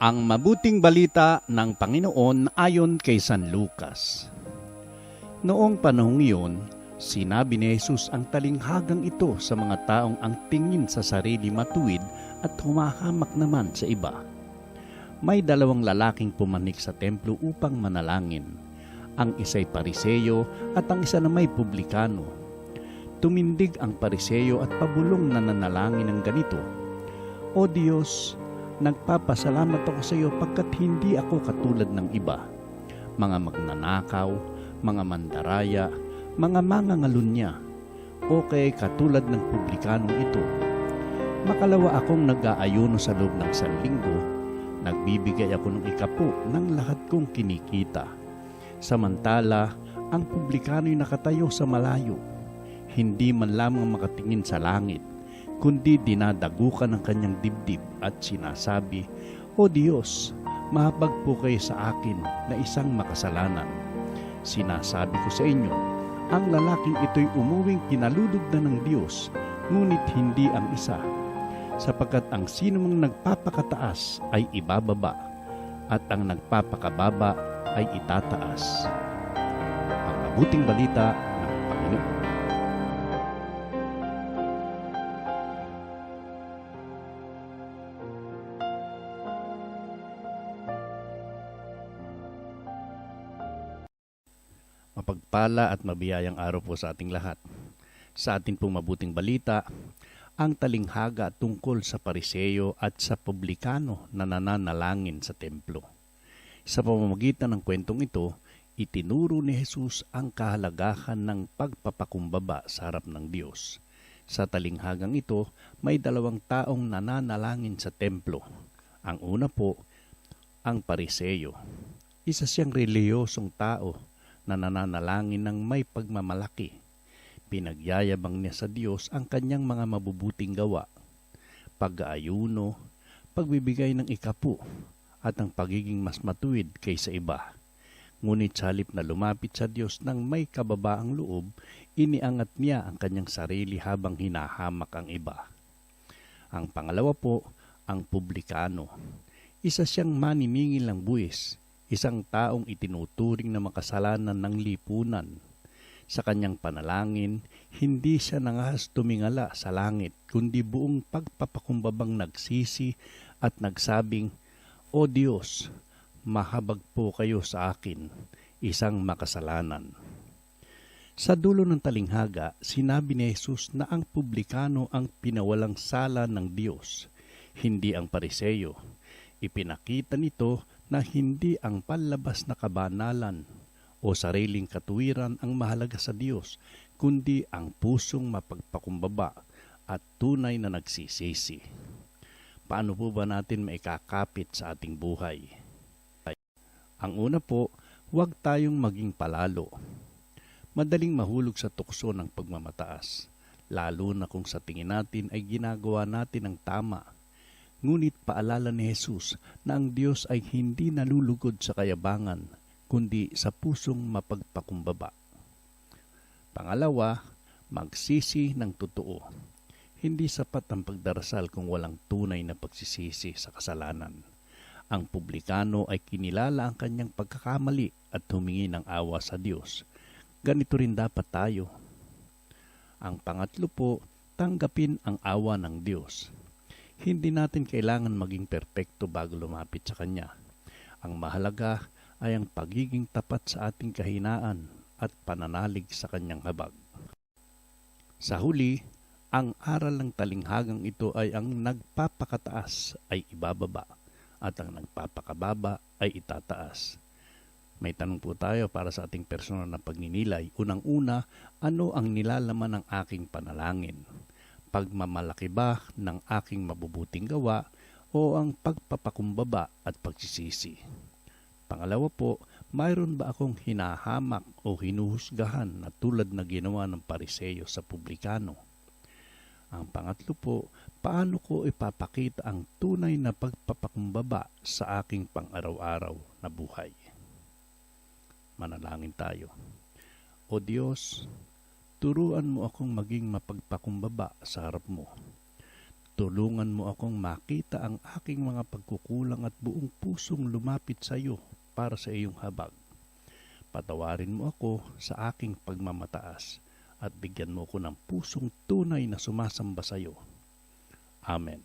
Ang mabuting balita ng Panginoon ayon kay San Lucas. Noong panahong iyon, sinabi ni Jesus ang talinghagang ito sa mga taong ang tingin sa sarili matuwid at humahamak naman sa iba. May dalawang lalaking pumanik sa templo upang manalangin. Ang isa'y pariseyo at ang isa na may publikano. Tumindig ang pariseyo at pabulong na nanalangin ng ganito, O Diyos, nagpapasalamat ako sa iyo pagkat hindi ako katulad ng iba. Mga magnanakaw, mga mandaraya, mga mangangalunya, o kay katulad ng publikanong ito. Makalawa akong nag-aayuno sa loob ng sanlinggo, nagbibigay ako ng ikapo ng lahat kong kinikita. Samantala, ang publikano'y nakatayo sa malayo, hindi man lamang makatingin sa langit, kundi dinadagukan ng kanyang dibdib at sinasabi, O Diyos, mahabag po kayo sa akin na isang makasalanan. Sinasabi ko sa inyo, ang lalaking ito'y umuwing kinalulog na ng Diyos, ngunit hindi ang isa, sapagkat ang sinumang nagpapakataas ay ibababa, at ang nagpapakababa ay itataas. Ang mabuting balita ng Panginoon. Mapagpala at mabiyayang araw po sa ating lahat. Sa ating pong mabuting balita, ang talinghaga tungkol sa pariseyo at sa publikano na nananalangin sa templo. Sa pamamagitan ng kwentong ito, itinuro ni Jesus ang kahalagahan ng pagpapakumbaba sa harap ng Diyos. Sa talinghagang ito, may dalawang taong nananalangin sa templo. Ang una po, ang pariseyo. Isa siyang reliyosong tao na nananalangin ng may pagmamalaki. Pinagyayabang niya sa Diyos ang kanyang mga mabubuting gawa, pag-aayuno, pagbibigay ng ikapu, at ang pagiging mas matuwid kaysa iba. Ngunit sa halip na lumapit sa Diyos ng may kababaang loob, iniangat niya ang kanyang sarili habang hinahamak ang iba. Ang pangalawa po, ang publikano. Isa siyang maniningil ng buwis, isang taong itinuturing na makasalanan ng lipunan. Sa kanyang panalangin, hindi siya nangahas tumingala sa langit, kundi buong pagpapakumbabang nagsisi at nagsabing, O Diyos, mahabag po kayo sa akin, isang makasalanan. Sa dulo ng talinghaga, sinabi ni Jesus na ang publikano ang pinawalang sala ng Diyos, hindi ang pariseyo. Ipinakita nito na hindi ang palabas na kabanalan o sariling katuwiran ang mahalaga sa Diyos, kundi ang pusong mapagpakumbaba at tunay na nagsisisi. Paano po ba natin maikakapit sa ating buhay? Ang una po, huwag tayong maging palalo. Madaling mahulog sa tukso ng pagmamataas, lalo na kung sa tingin natin ay ginagawa natin ang tama Ngunit paalala ni Jesus na ang Diyos ay hindi nalulugod sa kayabangan, kundi sa pusong mapagpakumbaba. Pangalawa, magsisi ng totoo. Hindi sapat ang pagdarasal kung walang tunay na pagsisisi sa kasalanan. Ang publikano ay kinilala ang kanyang pagkakamali at humingi ng awa sa Diyos. Ganito rin dapat tayo. Ang pangatlo po, tanggapin ang awa ng Diyos hindi natin kailangan maging perpekto bago lumapit sa Kanya. Ang mahalaga ay ang pagiging tapat sa ating kahinaan at pananalig sa Kanyang habag. Sa huli, ang aral ng talinghagang ito ay ang nagpapakataas ay ibababa at ang nagpapakababa ay itataas. May tanong po tayo para sa ating personal na pagninilay. Unang-una, ano ang nilalaman ng aking panalangin? Pagmamalaki ba ng aking mabubuting gawa o ang pagpapakumbaba at pagsisisi. Pangalawa po, mayroon ba akong hinahamak o hinuhusgahan na tulad na ginawa ng pariseyo sa publikano? Ang pangatlo po, paano ko ipapakita ang tunay na pagpapakumbaba sa aking pang-araw-araw na buhay? Manalangin tayo. O Diyos, Turuan mo akong maging mapagpakumbaba sa harap mo. Tulungan mo akong makita ang aking mga pagkukulang at buong pusong lumapit sa iyo para sa iyong habag. Patawarin mo ako sa aking pagmamataas at bigyan mo ko ng pusong tunay na sumasamba sa iyo. Amen.